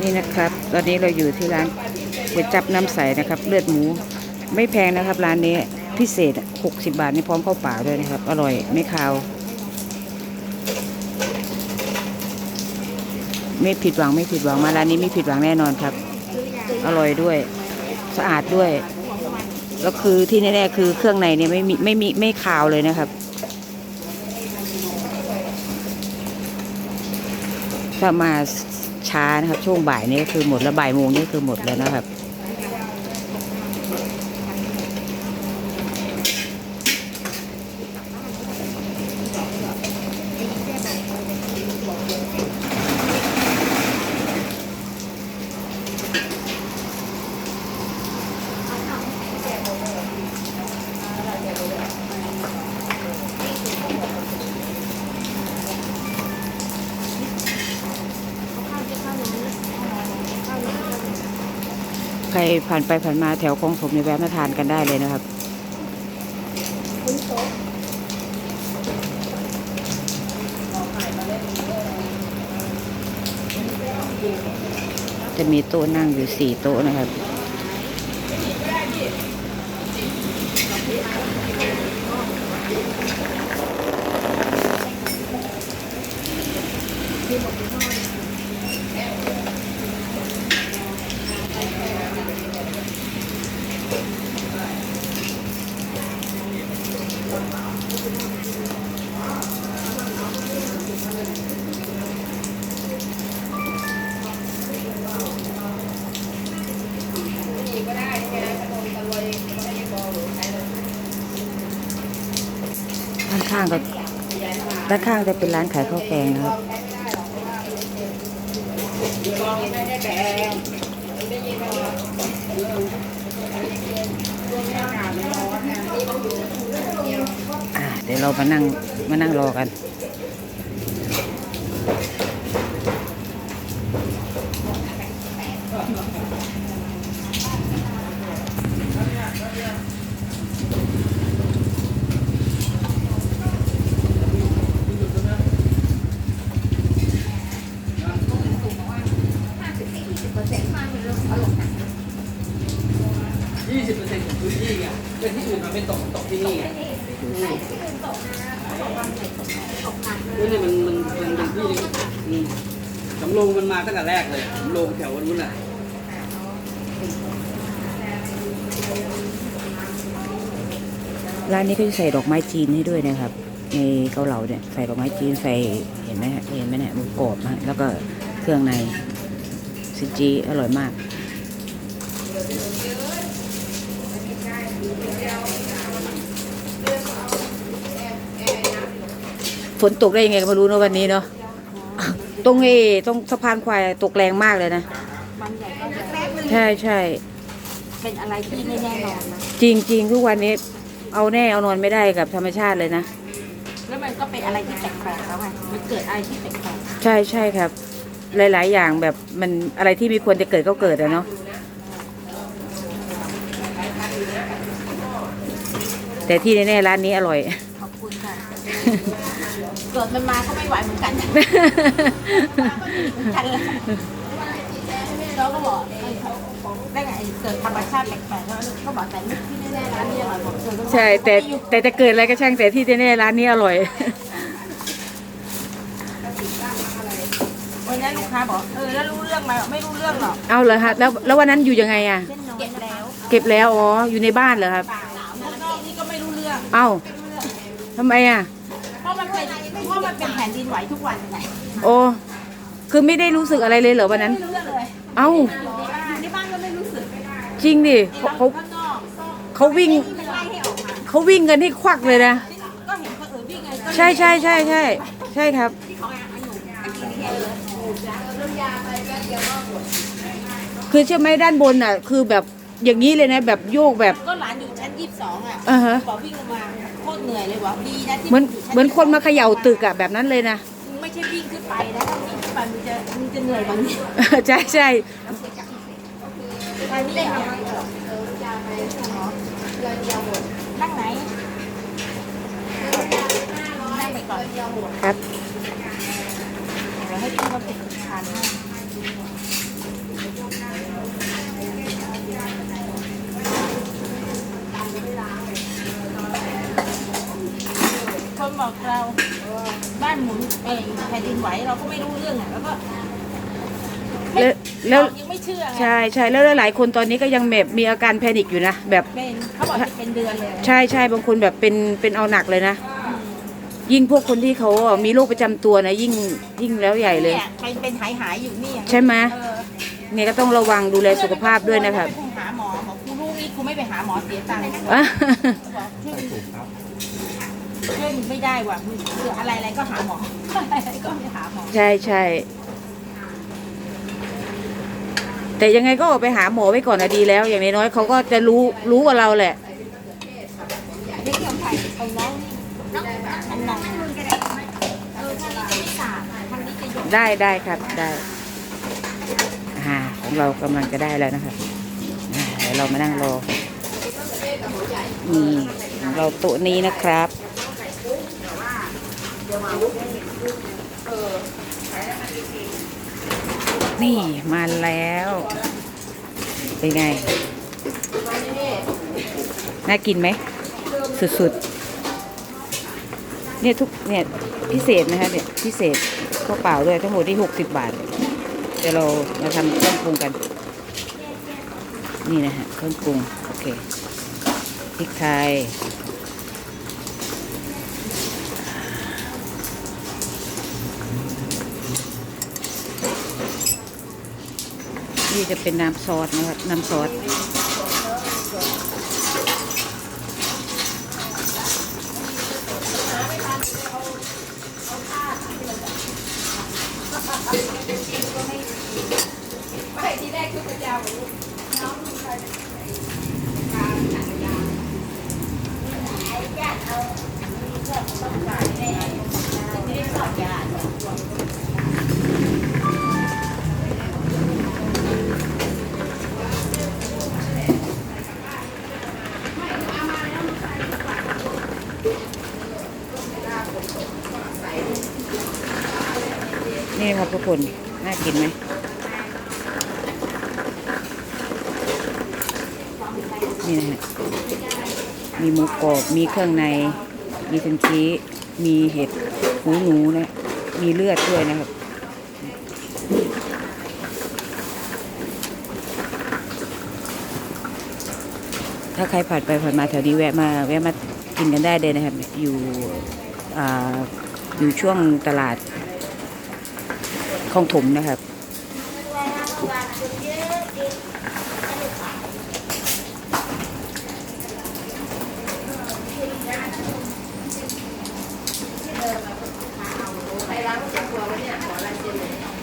นี่นะครับ ตอนนี้เราอยู่ที่ร้านก๋วยจับน้ำใสนะครับ เลือดหมูไม่แพงนะครับ ร้านนี้พิเศษ 60 บาทนี่พร้อมข้าวเปล่าด้วยนะครับ อร่อยไม่คาว ไม่ผิดหวังไม่ผิดหวังมาร้านนี้ไม่ผิดหวังแน่นอนครับ อร่อยด้วยสะอาดด้วยแล้วคือที่แน่ๆคือเครื่องในเนี่ยไม่มีไม่มีไม่คาวเลยนะครับ ถ้ามาช้านะครับช่วงบ่ายนี้ก็คือหมดแล้วบ่ายโมงนี่คือหมดแล้วนะครับ รผ่านไปผ่านมาแถวคลองสมในแวะมาทานกันได้เลยนะครับจะมีโต๊ะนั่งอยู่สี่โต๊ะนะครับ ก็ด้านข้างจะเป็นร้านขายข้าวแกงนะครับอ่าเดี๋ยวเรามานั่งมานั่งรอกัน สิบเปอร์เซ็นต์ของพื้นที่ไงเป็นที่อื่นมันไม่ตกตกที่นี่ไงนี่เนี่ยมันมันมันเป็นที่อืมสำโรงมันมาตั้งแต่แรกเลยสำโรงแถวนู้นน่ะร้านนี้ก็จะใส่ดอกไม้จีนให้ด้วยนะครับ ในเกาเหลาเนี่ยใส่ดอกไม้จีนใส่เห็นไหมฮะเห็นไหมเนี่ยหมูกรอบมากแล้วก็เครื่องในซินจีอร่อยมาก ฝนตกได้ยังไงก็ไม่รู้เนอะวันนี้เนาะตรงเอตรงสะพานควายตกแรงมากเลยนะบางใหญ่ก็แรกใช่ใช่เป็นอะไรที่ไม่แน่นอนนะ จริงจริงๆทุกวันนี้ เอาแน่เอานอนไม่ได้กับธรรมชาติเลยนะ แล้วมันก็เป็นอะไรที่แปลกๆแล้วไงมันเกิดอะไรที่แปลกใช่ใช่ครับ หลาย ๆ อย่างแบบมันอะไรที่ไม่ควรจะเกิดก็เกิดอะเนาะ แต่ที่แน่ๆร้านนี้อร่อยๆขอบคุณค่ะเกิดมันมาก็ไม่ไหวเหมือนกันเหมือนกันเลยเราก็บอกเอ้ยเขาได้ไงเกิดธรรมชาติแปลกๆแล้วก็บอกแต่ที่แน่ๆร้านนี้อร่อยผมเจอก็บอกใช่ แต่แต่จะเกิดอะไรก็ช่างแต่ที่แน่ๆร้านนี้อร่อยวันนั้นลูกค้าบอกเออแล้วรู้เรื่องไหมไม่รู้เรื่องหรอกเอาเหรอฮะแล้วแล้ววันนั้นอยู่ยังไงอะเส้นน้อยแล้ว เก็บแล้วอ๋ออยู่ในบ้านเหรอครับ เรื่องเอ้าทำไมอะเพราะมันเป็นเพราะมันเป็นแผ่นดินไหวทุกวันไงโอ้ คือไม่ได้รู้สึกอะไรเลยเหรอวันนั้น ไม่รู้เรื่องเลยเอ้า อยู่ในบ้านอยู่ในบ้านก็ไม่รู้สึกจริงดิเขาเขาข้างนอกก็เขาวิ่งไม่ไล่ให้ออกมาเขาวิ่งกันให้ควักเลยนะ ก็เห็นคนอื่นวิ่งไงก็ใช่ใช่ใช่ใช่ใช่ครับที่เขาอายุอายุเยอะคือเชื่อไหมด้านบนอะ คือแบบอย่างนี้เลยนะ แบบโยกแบบก็หลานอยู่ชั้น ยี่สิบสองอะอ่าฮะ บอกวิ่งลงมาโคตรเหนื่อยเลยว่ะดีนะที่เหมือนยู่ชั้เหมือนคนมาเขย่าตึกอะแบบนั้นเลยนะ ไม่ใช่วิ่งขึ้นไปนะถ้าวิ่งขึ้นไปมันจะมันจะเหนื่อยกว่านี้ใช่ใช่ไปนี่ได้ไงนั่งไหนนั่งไปก่อนครับทานให้คน บอกเราบ้านหมุนเอยแผ่นดินไหวเราก็ไม่รู้เรื่องอะแล้วก็แล้วแล้วเรายังไม่เชื่อไงใช่ใช่แล้วหลายๆคนตอนนี้ก็ยังแบบมีอาการแพนิคอยู่นะแบบเป็นเขาบอกจะเป็นเดือนเลยใช่ใช่บางคนแบบเป็นเป็นเอาหนักเลยนะ ยิ่งพวกคนที่เขาอะมีโรคประจำตัวนะยิ่งยิ่งแล้วใหญ่เลยเนี่ยเป็นเป็นหายหายๆอยู่นี่อะใช่ไหมเออเนี่ยก็ต้องระวังดูแลสุขภาพด้วยนะครับไปหาหมอบอกกูรู้นี่กูไม่ไปหาหมอเสียตังค์บอกอะบอกช่วย ช่วยมึงไม่ได้ว่ะมึงคืออะไรอะไรก็หาหมออะไรก็ไปหาหมอใช่ใช่แต่ยังไงก็ออกไปหาหมอไว้ก่อนนะดีแล้ว อย่างน้อยๆเขาก็จะรู้รู้กว่าเราแหละ เด็กที่ของไทยเอาน้องน้องอันน้องเออทางนี้จะไม่สาดทางนี้จะหยดได้ได้ครับได้อ่าของเรากำลังจะได้แล้วนะครับอ่าเดี๋ยวเรามานั่งรอนี่ของเราโต๊ะนี้นะครับ นี่มาแล้ว เป็นไง น่ากินไหม สุดๆ เนี่ยทุกเนี่ยพิเศษนะคะเนี่ยพิเศษข้าวเปล่าด้วยทั้งหมดที่หกสิบบาท เดี๋ยวเรามาทำเครื่องปรุงกัน นี่นะฮะเครื่องปรุง โอเคพริกไทย นี่จะเป็นน้ำซอสนะครับ น้ำซอสนี่นะ คน น่ากินไหมนี่นะฮะมีหมูกรอบ มีเครื่องใน มีทันชีมีเห็ดหูหนูนะ มีเลือดด้วยนะครับ ถ้าใครผ่านไปผ่านมาแถวนี้แวะมาแวะมากินกันได้เลยนะครับ อยู่ออยู่ช่วงตลาด ของถมนะครับไปร้านก๋วยเตี๋ยวเนี่ยขอลายเซ็นเลย